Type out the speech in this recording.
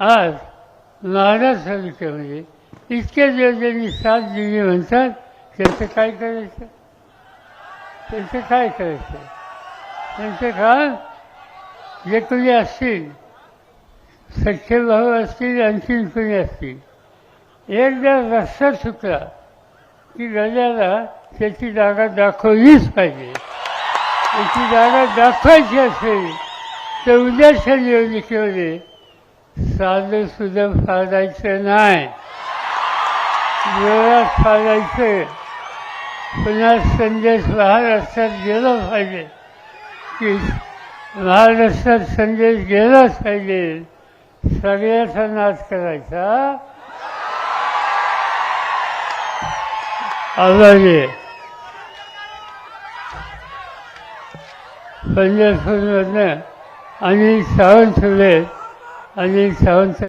आज महाराज तालुक्यामध्ये इतक्या दिवस ज्यांनी साथ दिली म्हणतात त्यांचं काय करायचं? त्यांचं काय करायचं? त्यांचं का जे कोणी असतील सख्खे भाऊ असतील आणखीन कोणी असतील. एकदा रस्ता चुकला की गजाला त्याची जागा दाखवलीच पाहिजे. त्याची जागा दाखवायची असेल तर उद्याच्या निवडणुकीमध्ये साधं सुद्धा फाडायचं नाही. वेळात फाडायचं. पुन्हा संदेश महाराष्ट्रात गेला पाहिजे. की महाराष्ट्रात संदेश गेलाच पाहिजे. सगळ्याचा नाश करायचा. आवाजे पंजाबमधनं आणि सावंत आणि सेवन से